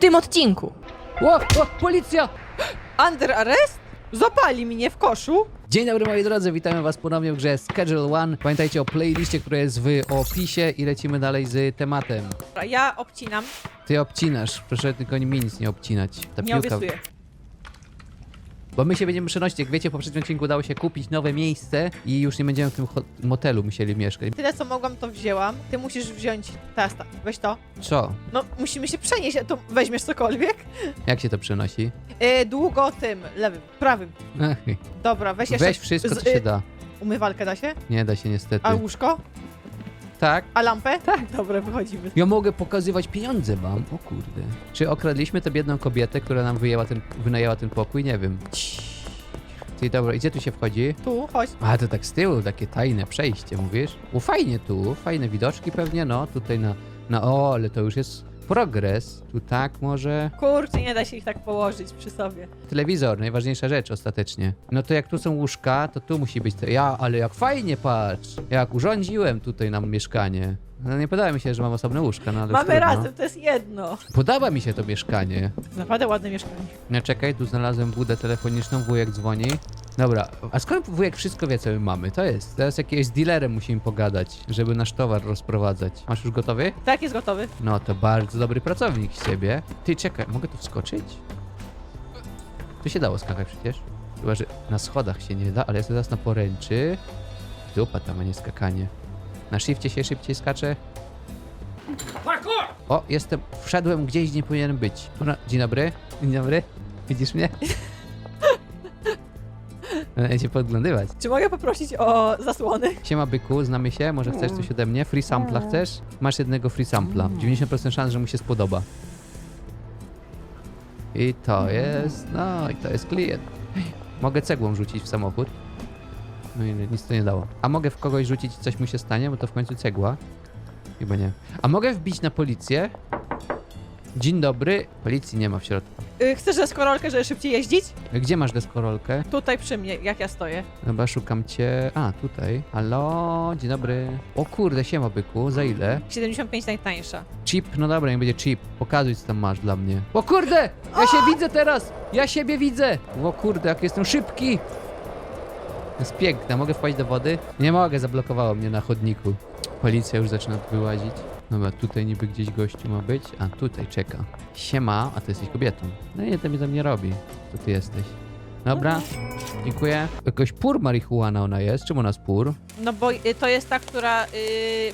tym odcinku. O, o, policja! Under arrest? Zapali mnie w koszu. Dzień dobry moi drodzy, witamy was ponownie w grze Schedule One. Pamiętajcie o playliście, które jest w opisie i lecimy dalej z tematem. Dobra, Ja obcinam, Ty obcinasz, proszę tylko mi nic nie obcinać. Ta nie obiecuję. Bo my się będziemy przenosić, jak wiecie, w poprzednim odcinku udało się kupić nowe miejsce i już nie będziemy w tym ho- motelu musieli mieszkać. Tyle co mogłam, to wzięłam. Ty musisz wziąć teraz tak, weź to. Co? No, musimy się przenieść, a to weźmiesz cokolwiek. Jak się to przenosi? Yy, długo tym, lewym, prawym. Dobra, weź jeszcze... Weź wszystko, co z- się y, da. Umywalkę da się? Nie da się niestety. A łóżko? Tak? A lampę? Tak. Dobra, wychodzimy. Ja mogę pokazywać pieniądze wam. O kurde. Czy okradliśmy tę biedną kobietę, która nam wyjęła ten, wynajęła ten pokój? Nie wiem. Ty, dobra, i gdzie tu się wchodzi? Tu, chodź. A, to tak z tyłu, takie tajne przejście, mówisz? U, fajnie tu, fajne widoczki pewnie, no, tutaj na, na, o, ale to już jest progres. Tu tak może... Kurczę, nie da się ich tak położyć przy sobie. Telewizor, najważniejsza rzecz ostatecznie. No to jak tu są łóżka, to tu musi być, te... ja, ale jak fajnie, patrz, jak urządziłem tutaj nam mieszkanie. No nie podoba mi się, że mam osobne łóżka, no ale Mamy trudno. razem, to jest jedno. Podoba mi się to mieszkanie. Naprawdę ładne mieszkanie. No czekaj, tu znalazłem budę telefoniczną, wujek dzwoni. Dobra, a skąd wujek wszystko wie, co my mamy? To jest. Teraz jakiegoś dealerem musimy pogadać, żeby nasz towar rozprowadzać. Masz już gotowy? Tak, jest gotowy. No to bardzo dobry pracownik z ciebie. Ty, czekaj, mogę tu wskoczyć? Tu się dało skakać przecież. Chyba, że na schodach się nie da, ale jest teraz na poręczy. Dupa tam, a nie skakanie. Na shifcie się szybciej skacze. O, jestem, wszedłem gdzieś, gdzie nie powinienem być. Dobra, dzień dobry. Dzień dobry. Widzisz mnie? Będę cię podglądywać. Czy mogę poprosić o zasłony? Siema byku, znamy się, może chcesz coś ode mnie? Free sampla chcesz? Masz jednego free sampla. 90% szans, że mu się spodoba. I to jest, no i to jest klient. Mogę cegłą rzucić w samochód. No i nic to nie dało. A mogę w kogoś rzucić i coś mu się stanie, bo to w końcu cegła. Chyba nie. A mogę wbić na policję? Dzień dobry. Policji nie ma w środku. Y, chcesz deskorolkę, żeby szybciej jeździć? Gdzie masz deskorolkę? Tutaj przy mnie, jak ja stoję. Chyba szukam cię. A, tutaj. Halo, dzień dobry. O kurde, siema byku, za ile? 75 najtańsza. Chip, no dobra, nie będzie chip. Pokazuj, co tam masz dla mnie. O kurde! Ja się widzę teraz! Ja siebie widzę! O kurde, jak jestem szybki! Jest piękne. Mogę wpaść do wody? Nie mogę, zablokowało mnie na chodniku. Policja już zaczyna tu wyłazić. Dobra, tutaj niby gdzieś gościu ma być. A, tutaj czeka. Siema, a ty jesteś kobietą. No nie, to mi tam nie robi. To ty jesteś. Dobra, dziękuję. Jakoś pur marihuana ona jest. Czemu ona jest pur? No bo y, to jest ta, która y,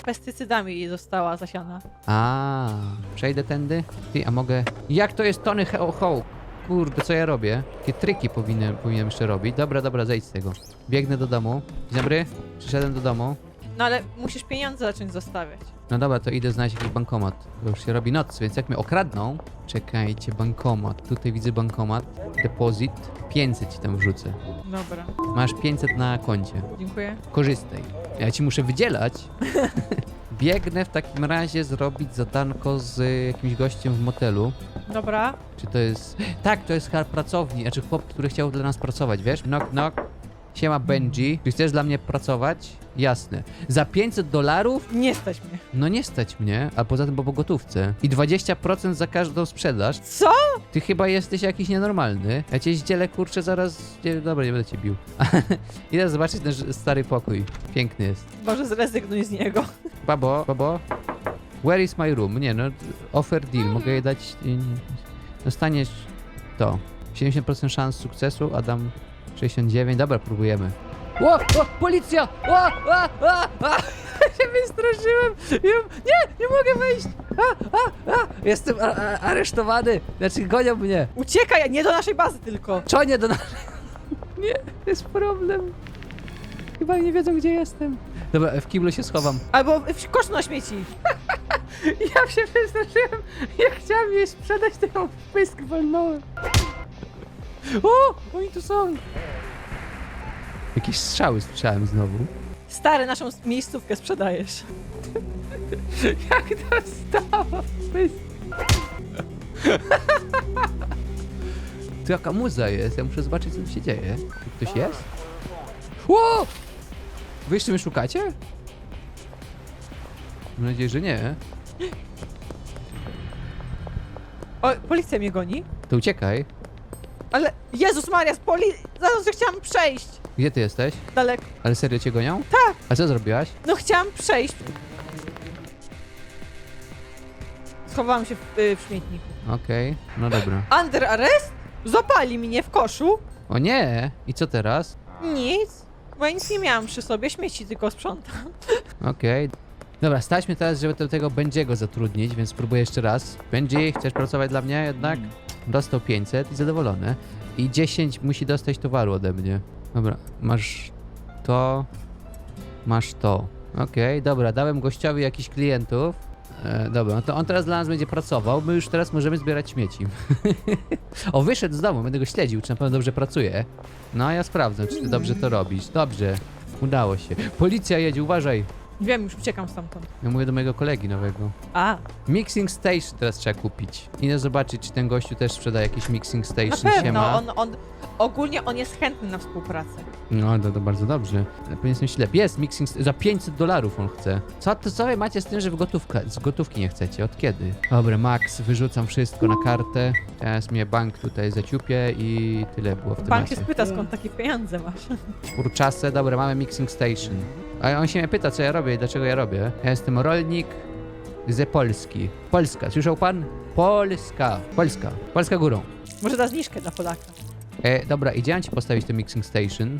pestycydami została zasiana. A, przejdę tędy? Ty, a mogę... Jak to jest Tony Ho Hawk? Kurde, co ja robię? Jakie triki powinienem, powinienem jeszcze robić? Dobra, dobra, zejdź z tego. Biegnę do domu. Dzień dobry, przyszedłem do domu. No ale musisz pieniądze zacząć zostawiać. No dobra, to idę znaleźć jakiś bankomat. Bo już się robi noc, więc jak mnie okradną... Czekajcie, bankomat. Tutaj widzę bankomat. Depozyt. 500 ci tam wrzucę. Dobra, Masz 500 na koncie. dziękuję. Korzystaj. Ja ci muszę wydzielać. Biegnę w takim razie zrobić zadanko z jakimś gościem w motelu. Dobra. Czy to jest... Tak, to jest chyba pracownik, znaczy chłop, który chciał dla nas pracować, wiesz? Knock, knock. Siema Benji. Czy chcesz dla mnie pracować? Jasne. Za 500 dolarów? Nie stać mnie. No nie stać mnie, a poza tym po gotówce. I 20% za każdą sprzedaż. Co? Ty chyba jesteś jakiś nienormalny. Ja cię zdzielę, kurczę, zaraz... Nie, dobra, nie będę cię bił. Idę zobaczyć nasz stary pokój. Piękny jest. Może zrezygnuj z niego. Babo, babo. Where is my room? Nie no, offer deal. Mogę jej dać... y, Dostaniesz to. 70% szans sukcesu, Adam 69. Dobra, próbujemy. O, o, policja! O, a, a, a! się wystraszyłem! Nie, nie mogę wejść! A, a, a! Jestem a, a, aresztowany! Znaczy, gonią mnie! Uciekaj, nie do naszej bazy tylko. Czonie do nas! Nie, jest problem. Chyba nie wiedzą, gdzie jestem. Dobra, w kiblu się schowam. Albo w kosz na śmieci. Ja się przestraszyłem, jak chciałem jej sprzedać, to ją w pysk walnąłem. O, oni tu są. Jakieś strzały słyszałem znowu. Stary, naszą miejscówkę sprzedajesz. Jak to stało? Pysk. Tu jaka muza jest? Ja muszę zobaczyć, co tu się dzieje. Tu ktoś jest? Ło! Wy jeszcze mnie szukacie? Mam nadzieję, że nie. O, policja mnie goni. To uciekaj. Ale Jezus Maria, z poli... Zaraz, że chciałam przejść. Gdzie ty jesteś? Daleko. Ale serio cię gonią? Tak. A co zrobiłaś? No chciałam przejść. Schowałam się w, y, w śmietniku. Okej, no dobra. Under arrest? Zapali mnie w koszu. O nie! I co teraz? Nic. Bo ja nic nie miałam przy sobie, śmieci tylko sprzątam. Okej. Dobra, staćmy teraz, żeby do tego Będziego zatrudnić, więc spróbuję jeszcze raz. Benji, chcesz pracować dla mnie jednak? Dostał 500 i zadowolony. I 10 musi dostać towaru ode mnie. Dobra, masz to, masz to. Okej, dobra, dałem gościowi jakichś klientów. E, dobra, no to on teraz dla nas będzie pracował, my już teraz możemy zbierać śmieci. o, wyszedł z domu, będę go śledził, czy na pewno dobrze pracuje. No, a ja sprawdzę, czy ty dobrze to robisz. Dobrze, udało się. Policja jedzie, uważaj. Wiem, już uciekam stamtąd. Ja mówię do mojego kolegi nowego. A, Mixing station teraz trzeba kupić. Idę zobaczyć, czy ten gościu też sprzeda jakiś mixing na station. pewno. Siema. On, on, ogólnie on jest chętny na współpracę. No, to, to bardzo dobrze. Pewnie jestem ślepy. Jest mixing za 500 dolarów on chce. Co, to co wy macie z tym, że w gotówkę, z gotówki nie chcecie? Od kiedy? Dobra, Max, wyrzucam wszystko na kartę. Teraz mnie bank tutaj zaciupie i tyle było w Bank się spyta, skąd takie pieniądze masz. Kurczasę, dobra, mamy mixing station. A on się mnie pyta, co ja robię i dlaczego ja robię. Ja jestem rolnik ze Polski. Polska, słyszał pan? Polska. Polska. Polska górą. Może da zniżkę dla Polaka. E, dobra, idziemy ci postawić to mixing station.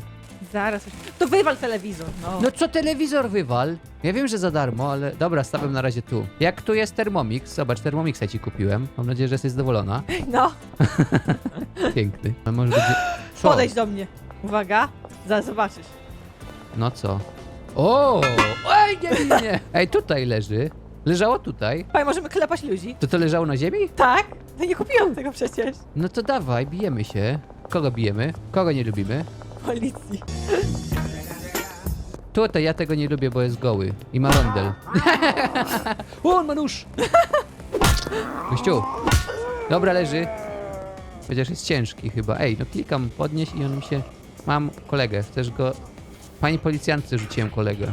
Zaraz. To wywal telewizor, no. No co telewizor wywal? Ja wiem, że za darmo, ale dobra, stawiam na razie tu. Jak tu jest Thermomix, zobacz, Thermomixa ci kupiłem. Mam nadzieję, że jesteś zadowolona. no. Piękny. A może będzie... Co? Podejdź do mnie. Uwaga, zaraz zobaczysz. No co? O! Ej, nie, nie, nie. Ej, tutaj leży. Leżało tutaj. Panie, możemy klepać ludzi? To to leżało na ziemi? Tak? No nie kupiłam tego przecież. No to dawaj, bijemy się. Kogo bijemy? Kogo nie lubimy? Policji. Tutaj ja tego nie lubię, bo jest goły. I ma rondel. o, on ma nóż! Gościu. Dobra, leży. Chociaż jest ciężki chyba. Ej, no klikam podnieś i on mi się... Mam kolegę, chcesz go... Pani policjantce rzuciłem kolegę.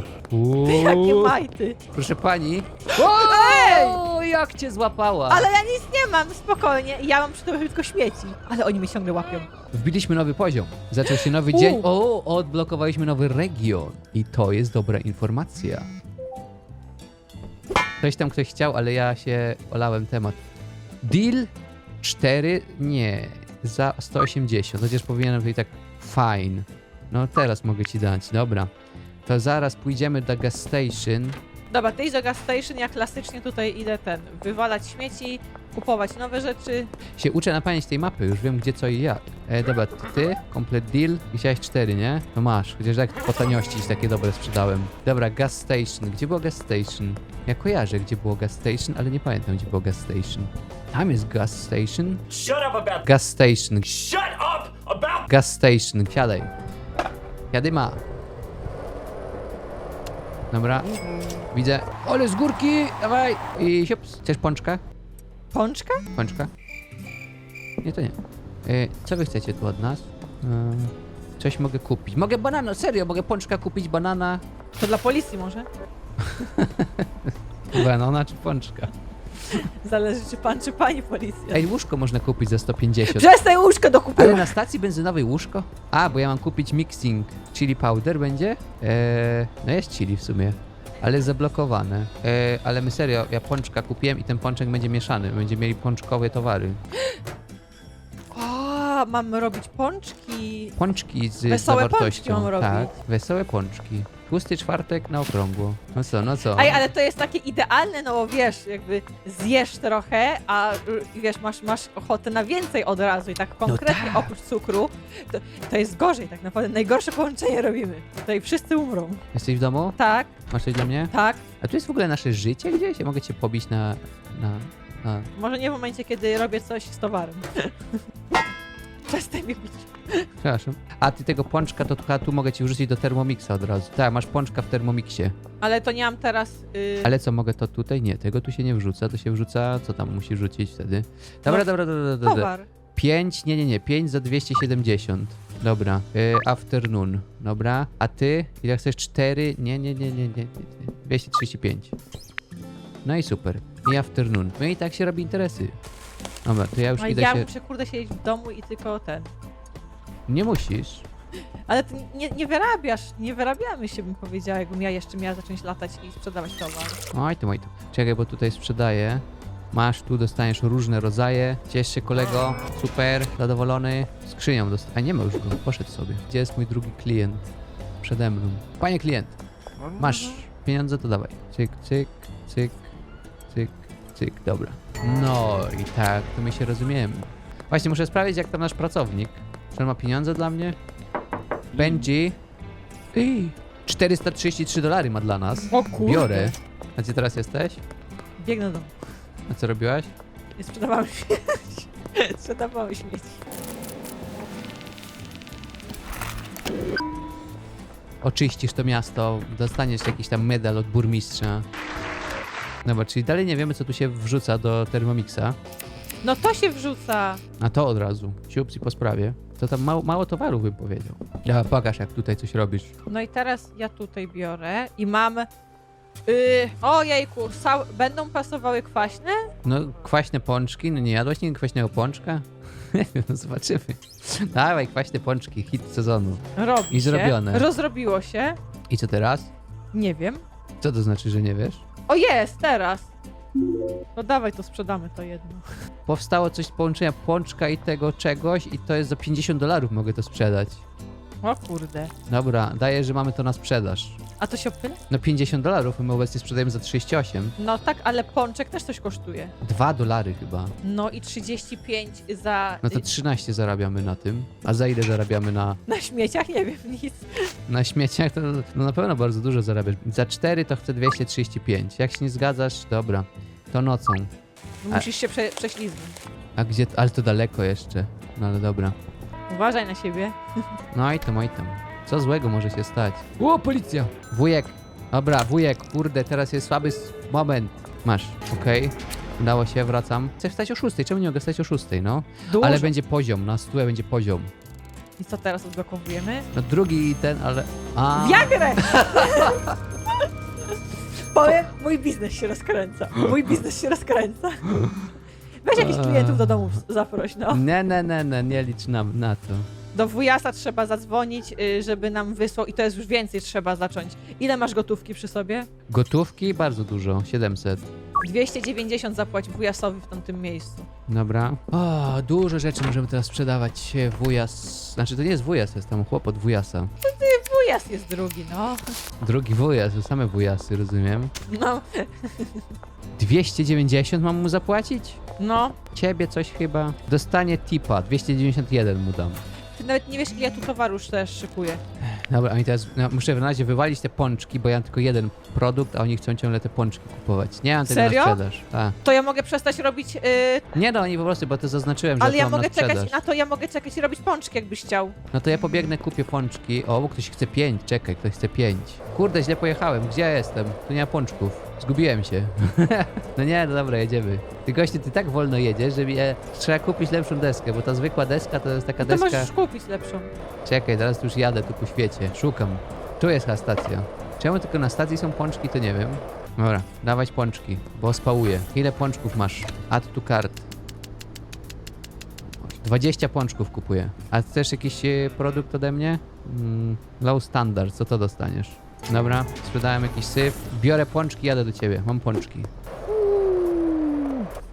Jakie Uuu, majty. Proszę pani. O, jak cię złapała! Ale ja nic nie mam, spokojnie. Ja mam przy tym tylko śmieci. Ale oni mnie ciągle łapią. Wbiliśmy nowy poziom. Zaczął się nowy dzień. U. O, odblokowaliśmy nowy region. I to jest dobra informacja. Ktoś tam ktoś chciał, ale ja się olałem temat. Deal 4, nie, za 180. Chociaż powinienem tutaj tak fine. No teraz mogę ci dać, dobra. To zaraz pójdziemy do gas station. Dobra, ty idź do gas station, ja klasycznie tutaj idę ten, wywalać śmieci, kupować nowe rzeczy. Się uczę na pamięć tej mapy, już wiem gdzie co i jak. E, dobra, to ty, komplet deal chciałeś 4, nie? No masz, chociaż tak po taniości ci takie dobre sprzedałem. Dobra, gas station. Gdzie było gas station? Ja kojarzę gdzie było gas station, ale nie pamiętam gdzie było gas station. Tam jest gas station? Shut up about Gas station, Shut up about gas station, siadaj. Jadyma. Dobra, widzę. Ole z górki, dawaj. I siups. Chcesz pączka? Pączka? Pączka? Nie, to nie. E, co wy chcecie tu od nas? E, coś mogę kupić. Mogę banana, serio, mogę pączka kupić, banana. To dla policji może? Banana czy pączka? Zależy czy pan, czy pani policja. Ej, łóżko można kupić za 150. Przestań łóżko Ale dokupiłem! na stacji benzynowej łóżko? A, bo ja mam kupić mixing chili powder będzie? Eee, no jest chili w sumie. Ale jest zablokowane. Eee, ale my serio, ja pączka kupiłem i ten pączek będzie mieszany. Będziemy mieli pączkowe towary. O, mamy robić pączki. Pączki z Wesołe zawartością. pączki mam robić. Tak, wesołe pączki. Tłusty czwartek na okrągło. No co, no co? Ej, ale to jest takie idealne, no bo wiesz, jakby zjesz trochę, a y, wiesz, masz, masz ochotę na więcej od razu i tak konkretnie tak. oprócz cukru, to, to jest gorzej tak naprawdę. Najgorsze połączenie robimy. Tutaj wszyscy umrą. Jesteś w domu? Tak, Masz coś dla mnie? tak. A tu jest w ogóle nasze życie gdzieś? Ja mogę cię pobić na... na... na... Może nie w momencie, kiedy robię coś z towarem. Przestań bić. Przepraszam. A ty tego pączka to chyba tu mogę ci wrzucić do Thermomixa od razu. Tak, masz pączka w Thermomixie. Ale to nie mam teraz... y, Ale co, mogę to tutaj? Nie, tego tu się nie wrzuca, to się wrzuca, co tam musi rzucić wtedy? Dobra, No, dobra, dobra, dobra. dobra. Towar. 5, nie, nie, nie, 5 za 270. Dobra, y, afternoon, dobra. A ty, ile chcesz? 4, nie, nie, nie, nie, nie, nie, nie. 235. No i super. I afternoon. No i tak się robi interesy. Dobra, to ja już No idę ja się... muszę kurde siedzieć w domu i tylko ten. Nie musisz. Ale ty nie, nie wyrabiasz, nie wyrabiamy się, bym powiedziała, jakbym ja jeszcze miała zacząć latać i sprzedawać towar. Oj to, oj to. Czekaj, bo tutaj sprzedaję. Masz, tu dostaniesz różne rodzaje. Ciesz się kolego, super, zadowolony. Skrzynią dosta- A nie ma już go, poszedł sobie. Gdzie jest mój drugi klient? Przede mną. Panie klient, masz pieniądze, to dawaj. Cyk, cyk, cyk, cyk, cyk, dobra. No i tak, to my się rozumiemy. Właśnie, muszę sprawdzić, jak tam nasz pracownik. Czy on ma pieniądze dla mnie? Ej, 433 dolary ma dla nas. O kurde. Biorę. A gdzie teraz jesteś? Biegnę do domu. A co robiłaś? Nie sprzedawałem śmieci. Sprzedawałem śmieci. Oczyścisz to miasto, dostaniesz jakiś tam medal od burmistrza. Dobra, czyli dalej nie wiemy, co tu się wrzuca do Thermomixa. No to się wrzuca. A to od razu. Siups i po sprawie. To tam mało, mało towaru bym powiedział. Ja pokaż, jak tutaj coś robisz. No i teraz ja tutaj biorę i mam... Yy, ojejku, sał, będą pasowały kwaśne? No, kwaśne pączki. No nie jadłaś nigdy kwaśnego pączka? Nie wiem, no zobaczymy. Dawaj, kwaśne pączki, hit sezonu. Robi I się. zrobione. Rozrobiło się. I co teraz? Nie wiem. Co to znaczy, że nie wiesz? O jest, teraz. No dawaj, to sprzedamy to jedno. Powstało coś z połączenia pączka i tego czegoś i to jest za 50 dolarów mogę to sprzedać. O kurde. Dobra, daję, że mamy to na sprzedaż. A to się opyla? No 50 dolarów, my obecnie sprzedajemy za 38. No tak, ale pączek też coś kosztuje. 2 dolary chyba. No i 35 za... No to 13 zarabiamy na tym. A za ile zarabiamy na, Na śmieciach? Nie wiem, nic. na śmieciach? To no na pewno bardzo dużo zarabiasz. Za 4 to chcę 235. Jak się nie zgadzasz, dobra. To nocą. A- Musisz się prze, prześlizgnąć. A gdzie? Ale to daleko jeszcze. No ale dobra. Uważaj na siebie. No i tam, oj tam. Co złego może się stać? O, policja! Wujek. Dobra, wujek, kurde, teraz jest słaby moment. Masz, okej. Udało się, wracam. Chcę wstać o 6, czemu nie mogę wstać o 6, no? Dużo. Ale będzie poziom, na stówę będzie poziom. I co teraz odblokowujemy? No drugi ten, ale... A, Viagrę! Powiem, mój biznes się rozkręca. Mój biznes się rozkręca. Weź jakichś klientów do domu zaproś, no. Nie, nie, nie, nie, nie licz na, na to. Do wujasa trzeba zadzwonić, y, żeby nam wysłał i to jest już więcej trzeba zacząć. Ile masz gotówki przy sobie? Gotówki bardzo dużo, 700. 290 zapłać wujasowi w tamtym miejscu. Dobra. O, dużo rzeczy możemy teraz sprzedawać. e, Wujas... Znaczy to nie jest wujas, to jest tam chłop od wujasa. Wujas jest drugi, no. Drugi wujas, to same wujasy, rozumiem. No, 290 mam mu zapłacić? no. Ciebie coś chyba. Dostanie tipa, 291 mu dam. Ty nawet nie wiesz, ile ja tu towaru już też szykuję. Dobra, a mi teraz no, muszę w razie wywalić te pączki, bo ja mam tylko jeden produkt, a oni chcą ciągle te pączki kupować. Nie mam tego Serio? na sprzedaż. Tak. To ja mogę przestać robić, y, Nie no, oni po prostu, bo to zaznaczyłem, że ale to ja mam na mogę sprzedaż. czekać na to, ja mogę czekać i robić pączki, jakbyś chciał. No to ja pobiegnę, kupię pączki. O, bo ktoś chce pięć, czekaj, ktoś chce pięć. Kurde, źle pojechałem, gdzie ja jestem? Tu nie ma pączków. Zgubiłem się. no nie, no dobra, jedziemy. Ty gościu, ty tak wolno jedziesz, że mi, e, trzeba kupić lepszą deskę, bo ta zwykła deska to jest taka No To deska... możesz kupić lepszą. Czekaj, teraz już jadę tu po świecie. Szukam. Tu jest ta stacja. Czemu tylko na stacji są pączki, to nie wiem. Dobra, dawać pączki, bo spałuję. Ile pączków masz? Add to cart. 20 pączków kupuję. A chcesz jakiś e, produkt ode mnie? Mm, low standard, co to dostaniesz? Dobra, sprzedałem jakiś syf. Biorę pączki, jadę do ciebie. Mam pączki.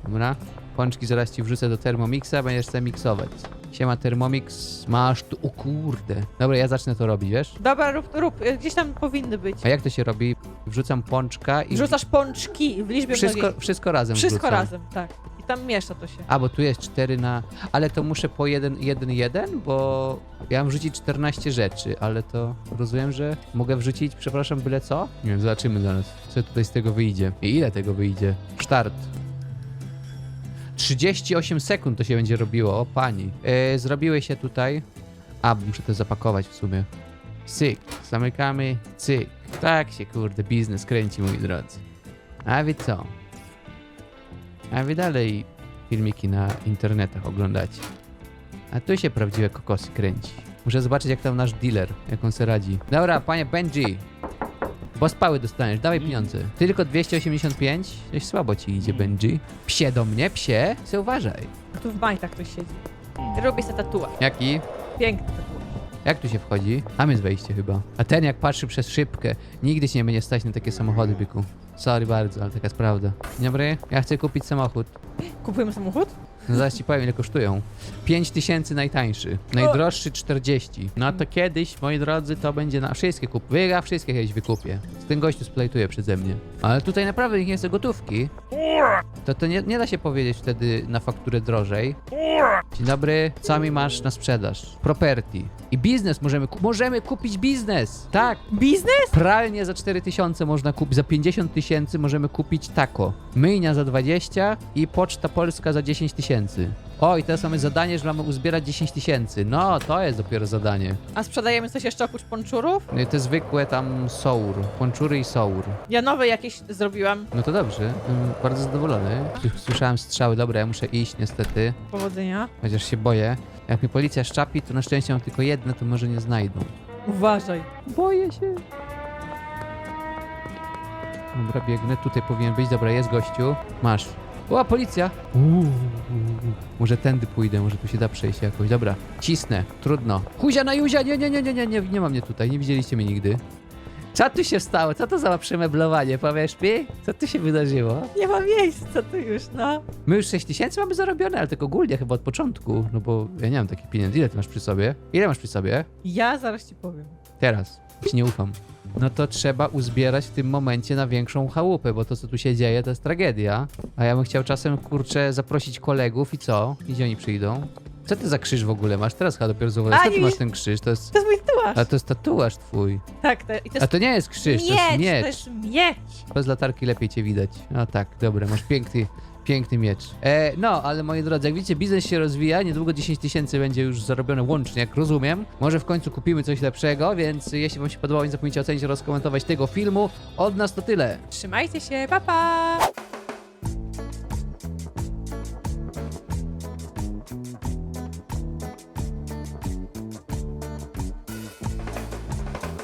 Dobra. Pączki zaraz ci wrzucę do Thermomixa, będziesz sobie miksować. Siema Thermomix, masz tu... O kurde. Dobra, ja zacznę to robić, wiesz? Dobra, rób, rób. y, Gdzieś tam powinny być. A jak to się robi? Wrzucam pączka i... Wrzucasz pączki w liczbie wszystko, mnogiej. wszystko razem Wszystko wrzucam. razem, tak. Tam miesza to się. A, bo tu jest 4 na... Ale to muszę po 1, 1, 1, bo ja mam wrzucić 14 rzeczy, ale to rozumiem, że mogę wrzucić, przepraszam, byle co? Nie wiem, zobaczymy zaraz, co tutaj z tego wyjdzie. I ile tego wyjdzie? Start. 38 sekund to się będzie robiło, o pani. Yy, zrobiły się tutaj... A, bo muszę to zapakować w sumie. Cyk, zamykamy, cyk. Tak się, kurde, biznes kręci, moi drodzy. A wy co? A wy dalej filmiki na internetach oglądacie. A tu się prawdziwe kokosy kręci. Muszę zobaczyć, jak tam nasz dealer, jak on se radzi. Dobra, panie Benji. Bo spały dostaniesz, dawaj pieniądze. Ty tylko 285? Coś słabo ci idzie, Benji. Psie do mnie, psie, se uważaj. Tu w majtach ktoś siedzi. Robię sobie tatuaż. Jaki? Piękny tatuaż. Jak tu się wchodzi? Tam jest wejście chyba. A ten jak patrzy przez szybkę, nigdy się nie będzie stać na takie samochody, byku. Sorry bardzo, ale taka jest prawda. Dzień dobry, ja chcę kupić samochód. Kupujemy samochód? No zaraz ci powiem ile kosztują. 5 tysięcy najtańszy, najdroższy 40. No to kiedyś, moi drodzy, to będzie na wszystkie kup. Wy, ja wszystkie kiedyś wykupię. Z ten gościu splajtuje przeze mnie. Ale tutaj naprawdę nikt nie chce gotówki. To to nie, nie da się powiedzieć wtedy na fakturę drożej. Dzień dobry, co mi masz na sprzedaż? Property. I biznes możemy, ku możemy kupić biznes. Tak, Biznes? Pralnie za 4000 można kupić, za 50 tysięcy możemy kupić tako. Myjnia za 20 i Poczta Polska za 10 tysięcy. O, i teraz mamy zadanie, że mamy uzbierać 10 tysięcy. No, to jest dopiero zadanie. A sprzedajemy coś jeszcze oprócz ponczurów? No i te zwykłe tam sour, ponczury i sour. Ja nowe jakieś zrobiłam. No to dobrze, jestem bardzo zadowolony. Słyszałem strzały, dobra, ja muszę iść niestety, Powodzenia. chociaż się boję. Jak mi policja szczapi, to na szczęście mam tylko jedne, to może nie znajdą. Uważaj. Boję się. Dobra, biegnę. Tutaj powinien być. Dobra, jest gościu. Masz. O, policja! Uuu. Może tędy pójdę, może tu się da przejść jakoś. Dobra, cisnę. Trudno. Huzia na Juzia! Nie, nie, nie, nie, nie, nie, nie ma mnie tutaj. Nie widzieliście mnie nigdy. Co tu się stało? Co to za przemeblowanie? Powiesz mi? Co tu się wydarzyło? Nie ma miejsca tu już, no. My już 6 tysięcy mamy zarobione, ale tak ogólnie chyba od początku. No bo ja nie mam takich pieniędzy. Ile ty masz przy sobie? Ile masz przy sobie? Ja zaraz ci powiem. Teraz. Ci nie ufam. No to trzeba uzbierać w tym momencie na większą chałupę, bo to co tu się dzieje to jest tragedia. A ja bym chciał czasem, kurczę, zaprosić kolegów i co? Gdzie oni przyjdą? Co ty za krzyż w ogóle masz? Teraz chyba dopiero Co ty nie masz ten krzyż? To jest... To jest mój tatuaż. A to jest tatuaż twój. Tak, to, i to A jest to nie jest krzyż, to jest miecz, miecz. to jest miecz. Bez latarki lepiej cię widać. No tak, dobra, masz piękny, piękny miecz. E, no, ale moi drodzy, jak widzicie, biznes się rozwija, niedługo 10 tysięcy będzie już zarobione łącznie, jak rozumiem. Może w końcu kupimy coś lepszego, więc jeśli wam się podobało, nie zapomnijcie ocenić oraz komentować tego filmu. Od nas to tyle. Trzymajcie się, pa pa!